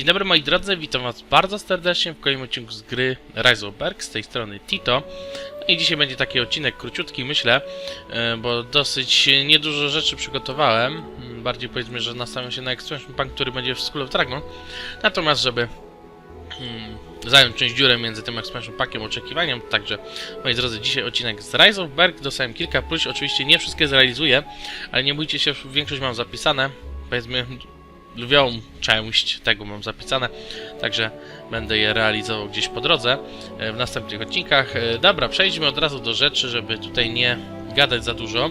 Dzień dobry moi drodzy, witam was bardzo serdecznie w kolejnym odcinku z gry Rise of Berg, z tej strony Tito. No I dzisiaj będzie taki odcinek króciutki myślę, e, bo dosyć niedużo rzeczy przygotowałem. Mm, Bardziej powiedzmy, że nastawiam się na Expansion Pack, który będzie w School of Dragon. Natomiast żeby mm, zająć część dziurę między tym Expansion Packiem oczekiwaniem, także moi drodzy, dzisiaj odcinek z Rise of Berg, dostałem kilka plus, oczywiście nie wszystkie zrealizuję, ale nie bójcie się, większość mam zapisane, powiedzmy lwią część tego mam zapisane, także będę je realizował gdzieś po drodze e, w następnych odcinkach. E, Dobra, przejdźmy od razu do rzeczy, żeby tutaj nie gadać za dużo.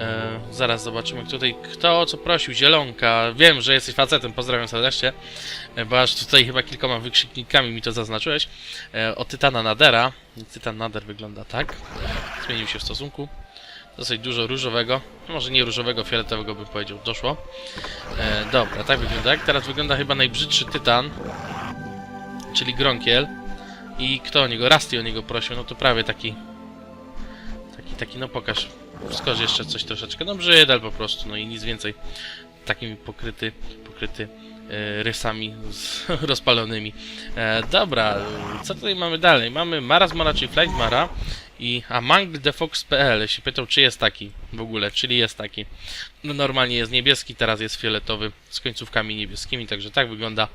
E, zaraz zobaczymy tutaj kto o co prosił. Zielonka, wiem, że jesteś facetem, pozdrawiam serdecznie, bo aż tutaj chyba kilkoma wykrzyknikami mi to zaznaczyłeś. O Tytana Nadera. Tytan Nader wygląda tak. Zmienił się w stosunku. Dosyć dużo różowego, może nie różowego, fioletowego bym powiedział, doszło. E, dobra, tak wygląda. Jak teraz wygląda chyba najbrzydszy tytan, czyli Gronkiel. I kto o niego? Rusty o niego prosił, no to prawie taki... Taki, taki, no pokaż. Wskocz jeszcze coś troszeczkę. No brzydal po prostu, no i nic więcej. Takimi pokryty, pokryty e, rysami z, rozpalonymi. E, dobra, co tutaj mamy dalej? Mamy czyli Flight Mara i a manglethefox.pl się pytał, czy jest taki w ogóle, czyli jest taki. No normalnie jest niebieski, teraz jest fioletowy z końcówkami niebieskimi, także tak wygląda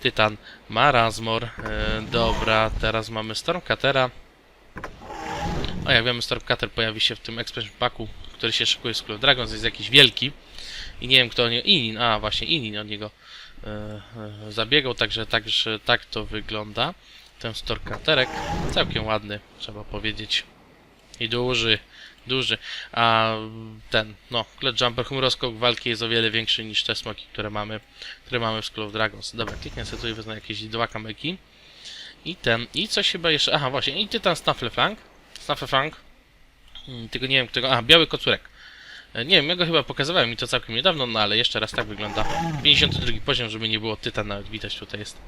Tytan Marazmor. E, dobra, teraz mamy Stormcatera. O, jak wiemy, Stormcater pojawi się w tym expansion packu, który się szykuje z of Dragons, jest jakiś wielki. I nie wiem kto o niego... Inin, a właśnie Inin od niego e, e, zabiegał, także, także tak to wygląda. Ten Stormcaterek całkiem ładny, trzeba powiedzieć. I duży, duży. A ten, no, Glad Jumper Humoroskok walki jest o wiele większy niż te smoki, które mamy, które mamy w School of Dragons. Dobra, kliknę sobie tutaj, wezmę jakieś dwa kamyki. I ten, i coś chyba jeszcze, aha właśnie, i Tytan Snaffleflank. Snaffleflank. Hmm, tylko nie wiem którego, aha, biały kocurek. E, Nie wiem, ja go chyba pokazywałem mi to całkiem niedawno, no ale jeszcze raz tak wygląda. 52 poziom, żeby nie było Tytan, nawet widać tutaj jest,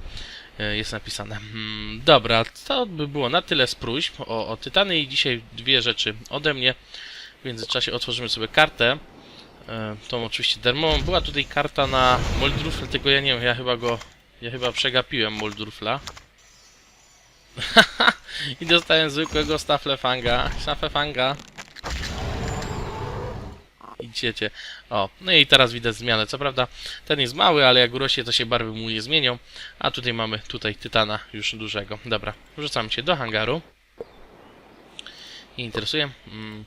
jest napisane. Hmm, dobra, to by było na tyle z próśb o, o Tytany i dzisiaj dwie rzeczy ode mnie. W międzyczasie otworzymy sobie kartę. E, Tą oczywiście darmową. Była tutaj karta na Moldrufle, tylko ja nie wiem, ja chyba go... Ja chyba przegapiłem Moldrufla. I dostałem zwykłego Stafflefanga. Stafflefanga. Idziecie. O, no i teraz widać zmianę. Co prawda ten jest mały, ale jak urośnie to się barwy mu nie zmienią. A tutaj mamy tutaj Tytana już dużego. Dobra, wrzucam cię do hangaru. Nie interesuje. Mm.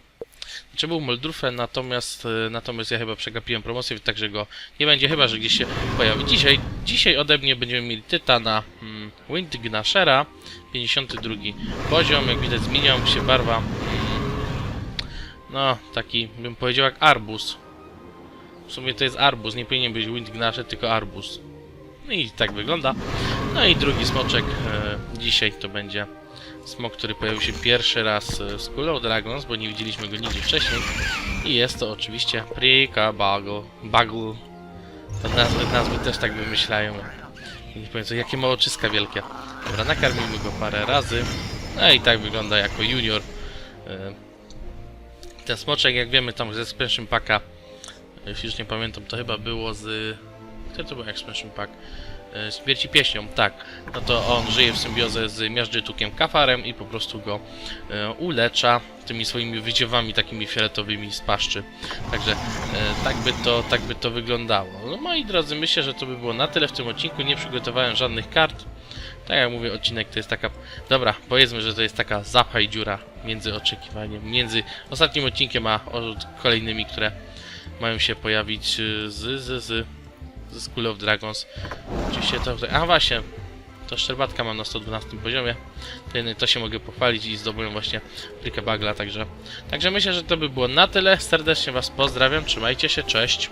Znaczy był Moldrufę, natomiast, e, natomiast ja chyba przegapiłem promocję, także go nie będzie, chyba że gdzieś się pojawi. Dzisiaj, dzisiaj ode mnie będziemy mieli Tytana mm, Windgnashera, 52 poziom, jak widać zmieniła się barwa. No, taki bym powiedział jak arbus. W sumie to jest arbus, nie powinien być Windgnasher, tylko arbus. No i tak wygląda. No i drugi smoczek e, dzisiaj to będzie smok, który pojawił się pierwszy raz e, w School of Dragons, bo nie widzieliśmy go nigdzie wcześniej. I jest to oczywiście Prika. Bagel. To nazwy, nazwy też tak wymyślają. Nie powiem co, jakie ma oczyska wielkie. Dobra, nakarmimy go parę razy. No i tak wygląda jako junior. E, Ten smoczek, jak wiemy, tam ze expansion packa, jeśli już nie pamiętam, to chyba było z... Który to był expansion pack? E, Śmierci pieśnią, tak. No to on żyje w symbiozę z miażdżytukiem kafarem i po prostu go e, ulecza tymi swoimi wyziewami takimi fioletowymi z paszczy. Także e, tak, by to, tak by to wyglądało. No moi drodzy, myślę, że to by było na tyle w tym odcinku. Nie przygotowałem żadnych kart. Tak jak mówię, odcinek to jest taka... Dobra, powiedzmy, że to jest taka zapaj dziura między oczekiwaniem, między ostatnim odcinkiem a kolejnymi, które mają się pojawić z, z, z, ze School of Dragons. Oczywiście to... A właśnie, to szczerbatka mam na 112 poziomie. To, się mogę pochwalić i zdobyłem właśnie Plikę Bagla, także... Także myślę, że to by było na tyle. Serdecznie Was pozdrawiam, trzymajcie się, cześć.